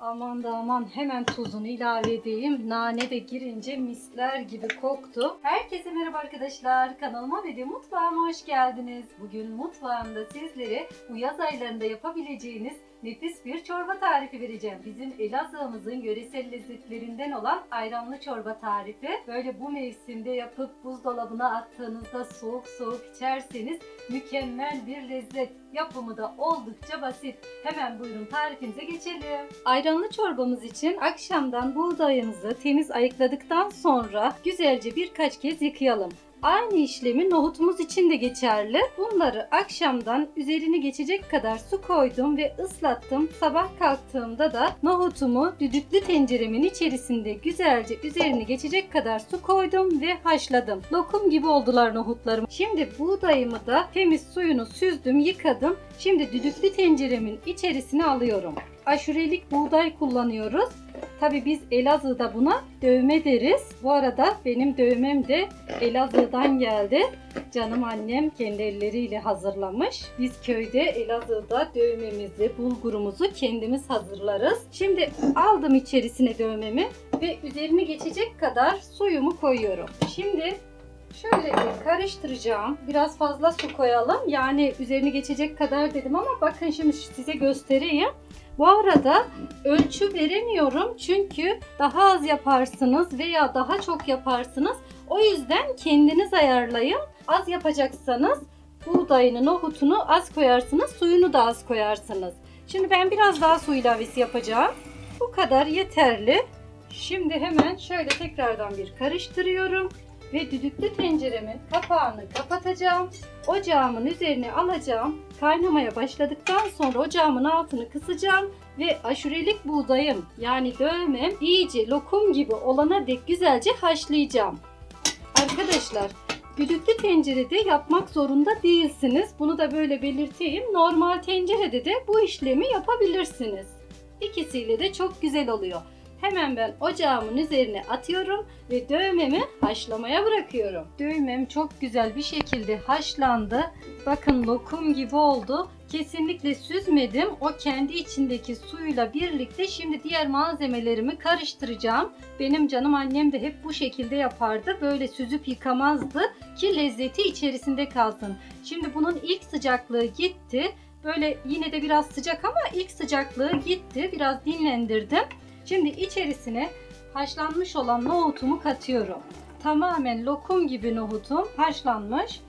Aman da aman hemen tuzunu ilave edeyim. Nane de girince misler gibi koktu. Herkese merhaba arkadaşlar. Kanalıma ve de mutfağıma hoş geldiniz. Bugün mutfağımda sizlere bu yaz aylarında yapabileceğiniz nefis bir çorba tarifi vereceğim. Bizim Elazığ'ımızın yöresel lezzetlerinden olan ayranlı çorba tarifi. Böyle bu mevsimde yapıp buzdolabına attığınızda soğuk soğuk içerseniz mükemmel bir lezzet. Yapımı da oldukça basit. Hemen buyurun tarifimize geçelim. Ayranlı çorbamız için akşamdan buğdayımızı temiz ayıkladıktan sonra güzelce birkaç kez yıkayalım. Aynı işlemi nohutumuz için de geçerli. Bunları akşamdan üzerini geçecek kadar su koydum ve ıslattım. Sabah kalktığımda da nohutumu düdüklü tenceremin içerisinde güzelce üzerini geçecek kadar su koydum ve haşladım. Lokum gibi oldular nohutlarım. Şimdi buğdayımı da temiz suyunu süzdüm, yıkadım. Şimdi düdüklü tenceremin içerisine alıyorum. Aşurelik buğday kullanıyoruz. Tabi biz Elazığ'da buna dövme deriz. Bu arada benim dövmem de Elazığ'dan geldi. Canım annem kendi elleriyle hazırlamış. Biz köyde Elazığ'da dövmemizi, bulgurumuzu kendimiz hazırlarız. Şimdi aldım içerisine dövmemi ve üzerine geçecek kadar suyumu koyuyorum. Şimdi Şöyle bir karıştıracağım. Biraz fazla su koyalım. Yani üzerine geçecek kadar dedim ama bakın şimdi size göstereyim. Bu arada ölçü veremiyorum çünkü daha az yaparsınız veya daha çok yaparsınız. O yüzden kendiniz ayarlayın. Az yapacaksanız buğdayını, nohutunu az koyarsınız, suyunu da az koyarsınız. Şimdi ben biraz daha su ilavesi yapacağım. Bu kadar yeterli. Şimdi hemen şöyle tekrardan bir karıştırıyorum ve düdüklü tenceremin kapağını kapatacağım. Ocağımın üzerine alacağım. Kaynamaya başladıktan sonra ocağımın altını kısacağım ve aşurelik buğdayım yani dövmem iyice lokum gibi olana dek güzelce haşlayacağım. Arkadaşlar düdüklü tencerede yapmak zorunda değilsiniz. Bunu da böyle belirteyim. Normal tencerede de bu işlemi yapabilirsiniz. İkisiyle de çok güzel oluyor. Hemen ben ocağımın üzerine atıyorum ve dövmemi haşlamaya bırakıyorum. Dövmem çok güzel bir şekilde haşlandı. Bakın lokum gibi oldu. Kesinlikle süzmedim. O kendi içindeki suyla birlikte şimdi diğer malzemelerimi karıştıracağım. Benim canım annem de hep bu şekilde yapardı. Böyle süzüp yıkamazdı ki lezzeti içerisinde kalsın. Şimdi bunun ilk sıcaklığı gitti. Böyle yine de biraz sıcak ama ilk sıcaklığı gitti. Biraz dinlendirdim. Şimdi içerisine haşlanmış olan nohutumu katıyorum. Tamamen lokum gibi nohutum haşlanmış.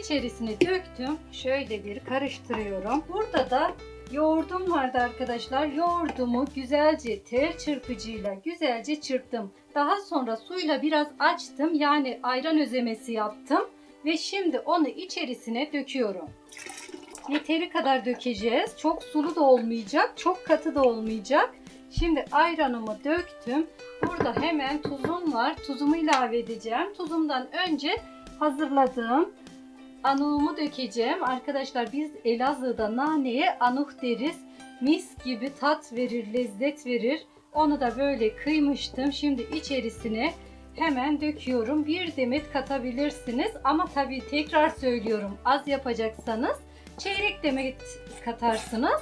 İçerisine döktüm. Şöyle bir karıştırıyorum. Burada da yoğurdum vardı arkadaşlar. Yoğurdumu güzelce tel çırpıcıyla güzelce çırptım. Daha sonra suyla biraz açtım. Yani ayran özemesi yaptım. Ve şimdi onu içerisine döküyorum. Yeteri kadar dökeceğiz. Çok sulu da olmayacak, çok katı da olmayacak. Şimdi ayranımı döktüm. Burada hemen tuzum var. Tuzumu ilave edeceğim. Tuzumdan önce hazırladığım anuğumu dökeceğim. Arkadaşlar biz Elazığ'da naneye anuh deriz. Mis gibi tat verir, lezzet verir. Onu da böyle kıymıştım. Şimdi içerisine hemen döküyorum. Bir demet katabilirsiniz ama tabii tekrar söylüyorum az yapacaksanız çeyrek demet katarsınız.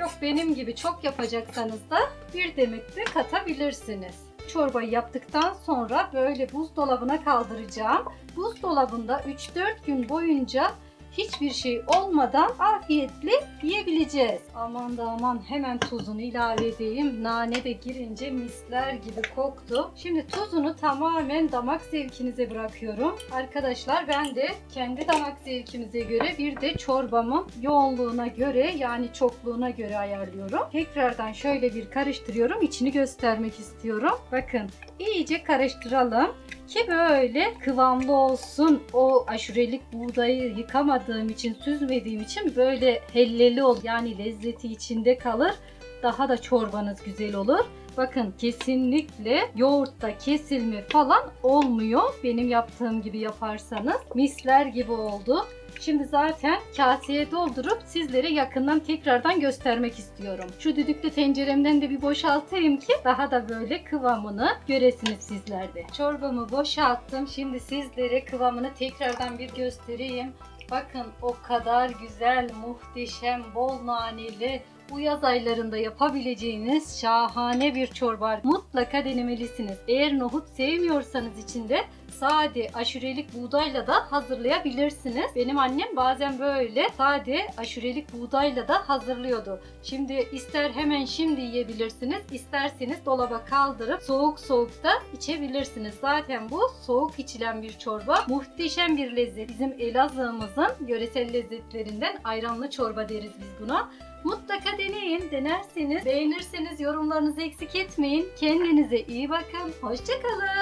Yok benim gibi çok yapacaksanız da bir demet de katabilirsiniz. Çorbayı yaptıktan sonra böyle buzdolabına kaldıracağım. Buzdolabında 3-4 gün boyunca hiçbir şey olmadan afiyetle yiyebileceğiz. Aman da aman hemen tuzunu ilave edeyim. Nane de girince misler gibi koktu. Şimdi tuzunu tamamen damak zevkinize bırakıyorum. Arkadaşlar ben de kendi damak zevkimize göre bir de çorbamın yoğunluğuna göre yani çokluğuna göre ayarlıyorum. Tekrardan şöyle bir karıştırıyorum. İçini göstermek istiyorum. Bakın iyice karıştıralım ki böyle kıvamlı olsun. O aşurelik buğdayı yıkamadığım için, süzmediğim için böyle helleli ol yani lezzeti içinde kalır. Daha da çorbanız güzel olur. Bakın kesinlikle yoğurtta kesilme falan olmuyor. Benim yaptığım gibi yaparsanız misler gibi oldu. Şimdi zaten kaseye doldurup sizlere yakından tekrardan göstermek istiyorum. Şu düdüklü tenceremden de bir boşaltayım ki daha da böyle kıvamını göresiniz sizlerde. Çorbamı boşalttım. Şimdi sizlere kıvamını tekrardan bir göstereyim. Bakın o kadar güzel, muhteşem, bol naneli, Bu yaz aylarında yapabileceğiniz şahane bir çorba. Mutlaka denemelisiniz. Eğer nohut sevmiyorsanız içinde sade aşurelik buğdayla da hazırlayabilirsiniz. Benim annem bazen böyle sade aşurelik buğdayla da hazırlıyordu. Şimdi ister hemen şimdi yiyebilirsiniz, isterseniz dolaba kaldırıp soğuk soğuk da içebilirsiniz. Zaten bu soğuk içilen bir çorba. Muhteşem bir lezzet. Bizim Elazığ'ımızın yöresel lezzetlerinden ayranlı çorba deriz biz buna. Mutlaka deneyin. Denerseniz, beğenirseniz yorumlarınızı eksik etmeyin. Kendinize iyi bakın. Hoşçakalın.